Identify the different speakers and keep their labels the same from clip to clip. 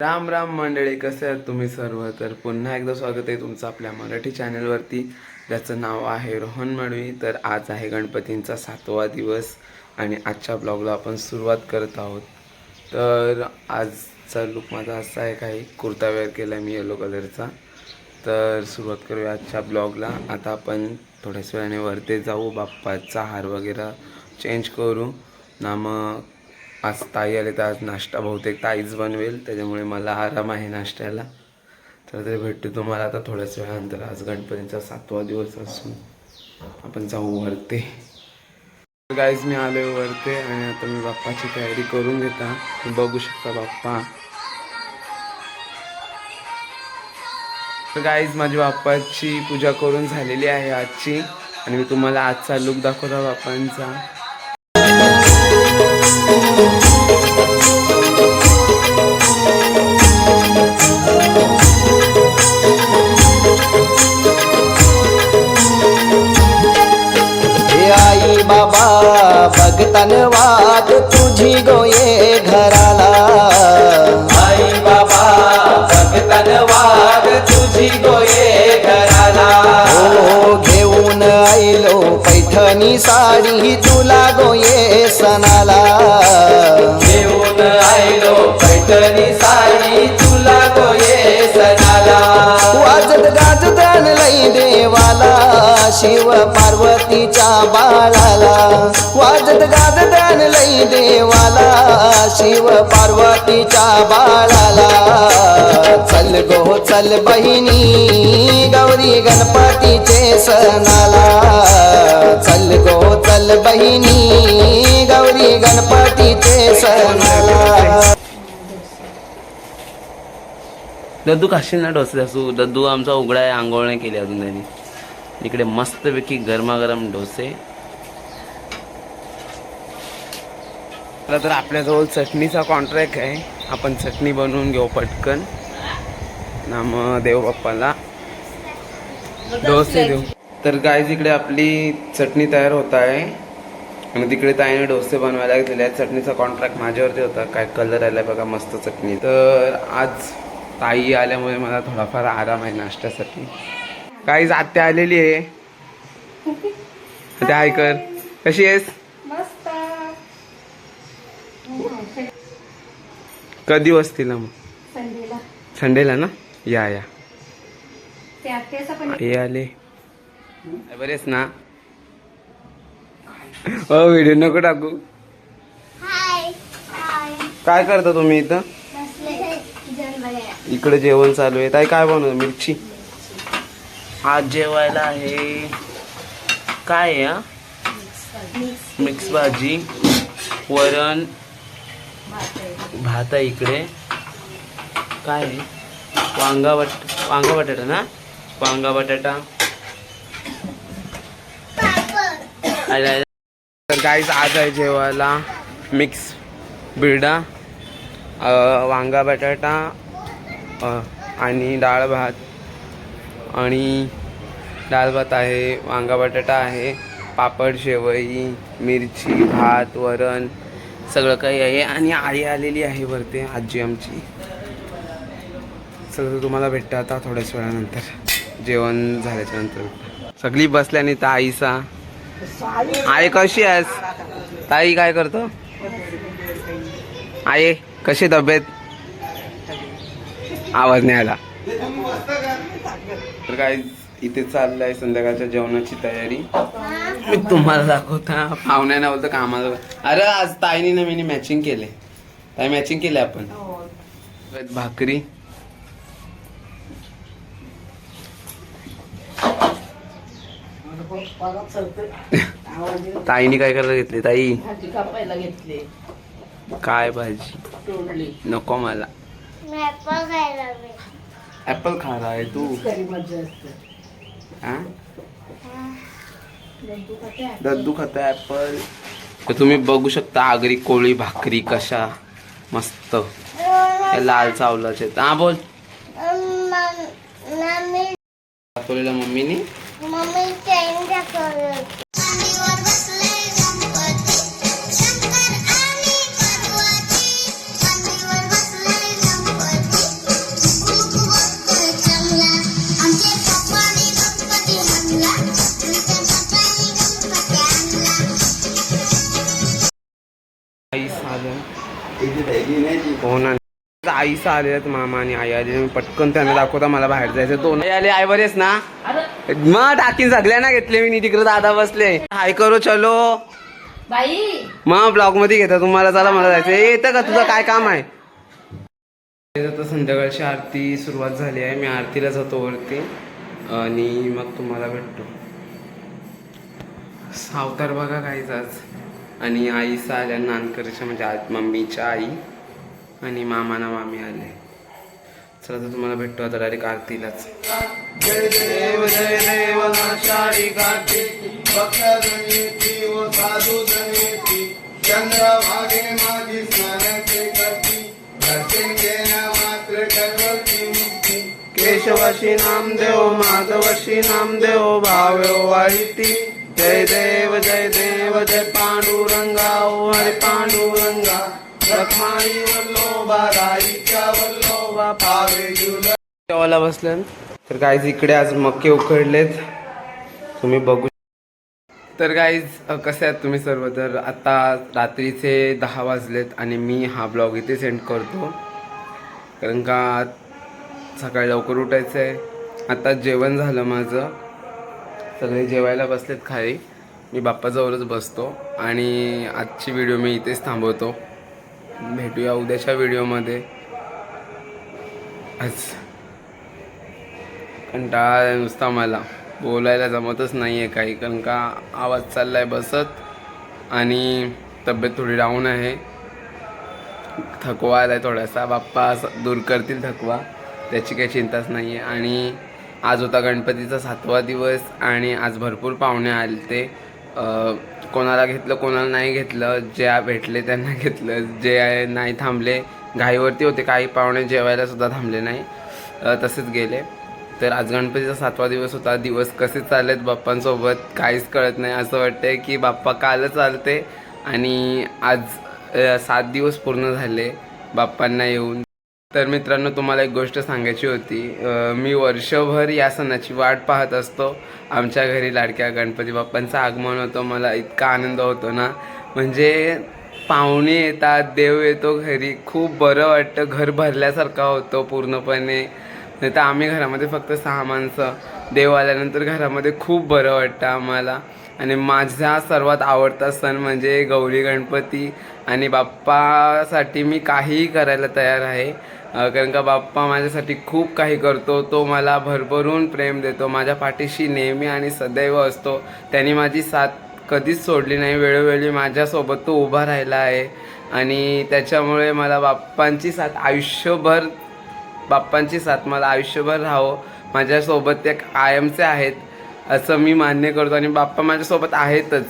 Speaker 1: राम राम मंडळी कसे आहात तुम्ही सर्व? तर पुन्हा एकदा स्वागत आहे तुमचं आपल्या मराठी चॅनलवरती. ज्याचं नाव आहे रोहन मडवी तर आज आहे गणपतींचा सातवा दिवस आणि आजच्या ब्लॉगला आपण सुरुवात करत आहोत. तर आजचा लुक माझा असा आहे काही कुर्ता वेअर केला आहे मी येलो कलरचा तर सुरुवात करूया आजच्या ब्लॉगला आता आपण थोड्याच वेळाने वरती जाऊ बाप्पाचा हार वगैरे चेंज करू. ना मग आज ताई आले तर आज नाश्ता बहुतेक ताईच बनवेल त्याच्यामुळे मला आराम आहे नाश्त्याला. तर ते भेटतो तुम्हाला आता थोड्याच वेळानंतर. आज गणपतींचा सातवा दिवस असून आपण जाऊ वरते. गाईज मी आलोय वरते आणि आता मी बाप्पाची तयारी करून घेता. बघू शकता बाप्पा. तर गाईज माझी बाप्पाची पूजा करून झालेली आहे आजची. आणि मी तुम्हाला आजचा लुक दाखवता बाप्पांचा.
Speaker 2: बाबा भगतन वाद तुझी गोये घराला. आई बाबा भगतन वाद तुझी गोये घराला. हो घेऊन आईलो पैठणी साडी तुला गोये सणाला. पैठणी साडी तुला सणाला वाजत गाजत आणलंय देवाला शिव पार्वतीच्या बाळाला. वाजत गाजत आणलंय देवाला शिव पार्वतीच्या बाळाला. चल गो चल बहिणी गौरी गणपतीचे सणाला. चल गो चल बहिणी गौरी गणपतीचे सणाला.
Speaker 1: दद्दू खाशील ना डोसे असू दद्दू आमचा उघडा आहे आंघोळ नाही केली अजून त्यांनी. इकडे मस्तपैकी गरमागरम डोसे. तर आपल्याजवळ चटणीचा कॉन्ट्रॅक्ट आहे. आपण चटणी बनवून घेऊ पटकन. नाम देवबाप्पाला डोसे देऊ. तर गायज इकडे आपली चटणी तयार होत आहे. आणि तिकडे ताईने डोसे बनवायला घेतलेले आहेत. चटणीचा कॉन्ट्रॅक्ट माझ्यावरती होता. काय कलर आलाय बघा मस्त चटणी. तर आज ताई आल्यामुळे मला थोडाफार आराम आहे नाश्त्यासाठी. काही आत्या आलेली आहे. त्या ऐकर कशी आहेस?
Speaker 3: मस्त
Speaker 1: कधी बसतील मग?
Speaker 3: संडेला.
Speaker 1: संडेला ना? या या. हे आले. बरेच ना? हो व्हिडिओ नको टाकू.
Speaker 3: हाय हाय.
Speaker 1: काय करता तुम्ही इथं? इकडे जेवण चालू आहे. ताई काय बनवतो मिरची? आज जेवायला आहे. काय आहे मिक्स भाजी वरण भात आहे इकडे. काय आहे? वांगा बट वांगा बटाटा ना? वांगा बटाटा. तर काहीच आज आहे जेवायला. मिक्स बिरडा वांगा बटाटा आणि डाळ भात. आणि डाळ भात आहे वांगा बटाटा आहे पापड शेवई मिरची भात वरण सगळं काही आहे. आणि आई आलेली आहे वरती आजी आमची. सगळं तुम्हाला भेटतं आता थोड्याच वेळानंतर. जेवण झाल्याच्यानंतर. सगळी बसल्याने तर आईसा आई कशी आहेस? ताई काय करतो? आई कशी तब्येत? आवाज नाही आला. तर काय इथे चाललंय संध्याकाळच्या जेवणाची तयारी. मी तुम्हाला दाखवता पाहुण्यांना बोलतो कामाला अरे आज ताईने नवीन मॅचिंग केले. ताई मॅचिंग केले आपण. भाकरी. ताईने काय करायला घेतली? ताई.
Speaker 4: भाजी कापायला घेतली.
Speaker 1: काय भाजी?
Speaker 4: तोडली.
Speaker 1: नको मला. ऍपल खा रहा है तू.
Speaker 4: करी मजा असते.
Speaker 1: हा? दद्दू खाता ऍपल तर तुम्ही बघू शकता आगरी कोळी भाकरी कशा मस्त. हे लाल चावलाचे हा बोल. दाखवलेलं मम्मीनी.
Speaker 3: मम्मी चैन दाखवलं शंकर
Speaker 1: आईसा आलेत मामा आणि आई आली मी पटकन त्यांना दाखवता मला बाहेर जायचं दोन आई आले आई बरेच ना? मग टाकीन सगळ्यांना घेतले मी तिकडे दादा बसले. हाय करो चलो.
Speaker 4: बाई.
Speaker 1: मग ब्लॉगमध्ये घेता तुम्हाला चला मला जायचं ए, येतं का तुझं? काय काम आहे? आता संध्याकाळची आरती सुरुवात झाली आहे. मी आरतीला जातो वरती. आणि मग तुम्हाला भेटतो. सावतार बघा काहीच आज. आणि आईचा आल्या नानकरीच्या म्हणजे आज मम्मीच्या आई. आणि मामाना मामी आले. चला तर तुम्हाला भेटतो आता डायरेक्ट आरतीलाच. जय देव जय देव नाशारी कार्तिक
Speaker 5: भक्तजनेती व साधुजनेती चंद्रभागे माझी करती दर्शन घेण्या मात्र करवती मुक्ती
Speaker 1: केशवशी नामदेव माधवशी नामदेव भाव्यो वाहिती जय देव जय देव जय पांडुरंगा ओ हरे पांडुरंगा. रखमाई वल्ल जेवायला बसले तर काहीच इकडे आज मक्के उकडलेत तुम्ही बघू तर गाईज कसे आहात तुम्ही सर्व? तर आता रात्रीचे दहा वाजलेत आणि मी हा ब्लॉग इथे सेंड करतो. कारण का सकाळी लवकर उठायचं आहे आता जेवण झालं माझं. सगळे जेवायला बसलेत खाली. मी बाप्पाजवळच बसतो आणि आजची व्हिडिओ मी इथेच थांबवतो. भेटूया उद्याच्या व्हिडिओमध्ये. आज कंटाळा आलाय नुसता मला. बोलायला जमतच नाही आहे काही कारण का आवाज चाललाय बसत आणि तब्येत थोडी डाऊन आहे. थकवा आला आहे थोडासा. बाप्पा असं दूर करतील थकवा. त्याची काही चिंताच नाही आहे आणि आज होता गणपतीचा सातवा दिवस आणि आज भरपूर पाहुणे आले ते कोणाला घेतलं कोणाला नाही घेतलं जे भेटले त्यांना घेतलं जे आहे नाही थांबले घाईवरती होते काही पाहुणे जेवायला सुद्धा थांबले नाही. तसेच गेले. तर आज गणपतीचा सातवा दिवस होता. दिवस कसे चाललेत बाप्पांसोबत काहीच कळत नाही. असं वाटतंय की बाप्पा कालच चालते आणि आज सात दिवस पूर्ण झाले बाप्पांना येऊन. तर मित्रांनो तुम्हाला एक गोष्ट सांगायची होती. मी वर्षभर या सणाची वाट पाहत असतो. आमच्या घरी लाडक्या गणपती बाप्पांचं आगमन होतं. मला इतका आनंद होतो ना. म्हणजे पाहुणे येतात देव येतो घरी. खूप बरं वाटतं. घर भरल्यासारखा होतो पूर्णपणे. नाही तर आम्ही घरामध्ये फक्त सहा माणसं. देव आल्यानंतर घरामध्ये खूप बरं वाटतं आम्हाला. आणि माझा सर्वात आवडता सण म्हणजे गौरी गणपती. आणि बाप्पासाठी मी काहीही करायला तयार आहे. कारण का बाप्पा माझ्यासाठी खूप काही करतो तो मला भरभरून प्रेम देतो माझ्या पाठीशी नेहमी आणि सदैव असतो. त्यांनी माझी साथ कधीच सोडली नाही वेळोवेळी माझ्यासोबत तो उभा राहिला आहे. आणि त्याच्यामुळे मला बाप्पांची साथ आयुष्यभर बाप्पांची साथ मला आयुष्यभर राहावं. माझ्यासोबत ते कायमचे आहेत असं मी मान्य करतो. आणि बाप्पा माझ्यासोबत आहेतच.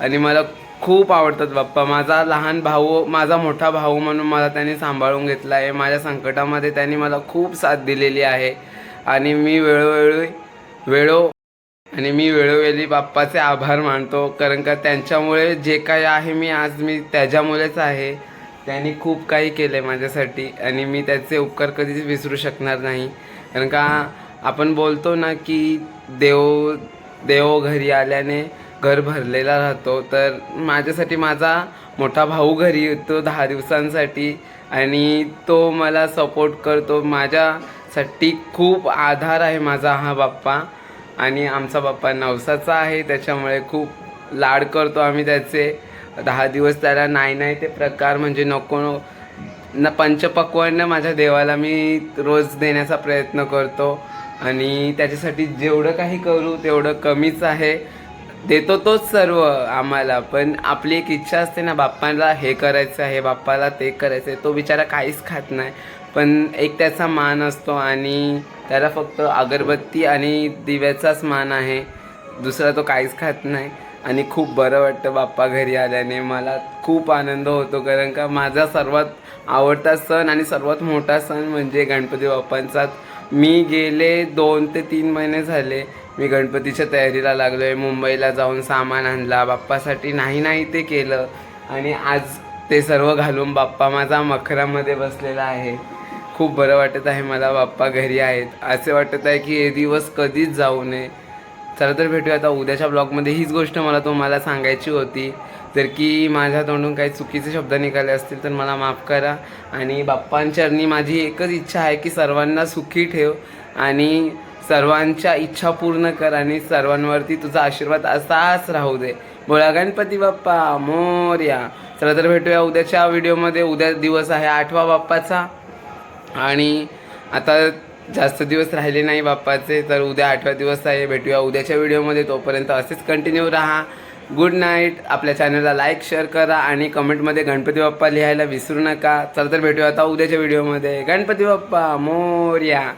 Speaker 1: आणि मला खूप आवडतात बाप्पा. माझा लहान भाऊ माझा मोठा भाऊ म्हणून मला त्यांनी सांभाळून घेतला आहे. माझ्या संकटामध्ये त्यांनी मला खूप साथ दिलेली आहे. आणि मी वेळोवेळी वेळो आणि मी वेळोवेळी बाप्पाचे आभार मानतो. कारण का त्यांच्यामुळे जे काही आहे मी आज मी त्याच्यामुळेच आहे. त्यांनी खूप काही केलं आहे माझ्यासाठी. आणि मी त्याचे उपकार कधीच विसरू शकणार नाही. कारण का आपण बोलतो ना की देव देव घरी आल्याने घर भरलेला राहतो तर माझ्यासाठी माझा मोठा भाऊ घरी येतो दहा दिवसांसाठी आणि तो मला सपोर्ट करतो. माझ्यासाठी खूप आधार आहे माझा हा बाप्पा आणि आमचा बाप्पा नवसाचा आहे त्याच्यामुळे खूप लाड करतो आम्ही त्याचे. दहा दिवस त्याला नाही नाही ते प्रकार म्हणजे नको न पंचपक्वान्न माझ्या देवाला मी रोज देण्याचा प्रयत्न करतो. आणि त्याच्यासाठी जेवढं काही करू तेवढं कमीच आहे. देतो तोच सर्व आम्हाला. पण आपली एक इच्छा असते ना बाप्पाला हे करायचं आहे बाप्पाला ते करायचं आहे तो बिचारा काहीच खात नाही. पण एक त्याचा मान असतो आणि त्याला फक्त अगरबत्ती आणि दिव्याचाच मान आहे. दुसरा तो काहीच खात नाही. आणि खूप बरं वाटतं बाप्पा घरी आल्याने. मला खूप आनंद होतो कारण का माझा सर्वात आवडता सण आणि सर्वात मोठा सण म्हणजे गणपती बाप्पांचा मी गेले दोन ते तीन महिने झाले. मी गणपतीच्या तयारीला लागलो आहे मुंबईला जाऊन सामान आणला. बाप्पासाठी नाही नाही ते केलं. आणि आज ते सर्व घालून बाप्पा माझा मखरामध्ये बसलेला आहे. खूप बरं वाटत आहे मला. बाप्पा घरी आहेत. असे वाटत आहे की हे दिवस कधीच जाऊ नये. चला तर भेटूया आता. उद्याच्या ब्लॉगमध्ये हीच गोष्ट मला तुम्हाला सांगायची होती. जर की माझ्या तोंडून काही चुकीचे शब्द निघाले असतील तर मला माफ करा. आणि बाप्पांचरणी माझी एकच इच्छा आहे की सर्वांना सुखी ठेव. आणि सर्वांच्या इच्छा पूर्ण कर आणि सर्वांवरती तुझा आशीर्वाद असाच राहू दे. बोला गणपती बाप्पा मोर्या. चला तर भेटूया उद्याच्या व्हिडिओमध्ये. उद्या दिवस आहे आठवा बाप्पाचा. आणि आता जास्त दिवस राहिले नाही बाप्पाचे तर उद्या आठवा दिवस आहे. भेटूया उद्याच्या व्हिडिओमध्ये. तोपर्यंत असेच कंटिन्यू राहा. गुड नाईट आपल्या चॅनलला लाईक शेअर करा आणि कमेंटमध्ये गणपती बाप्पा लिहायला विसरू नका. चला तर भेटूया आता उद्याच्या व्हिडिओमध्ये. गणपती बाप्पा मोर्या.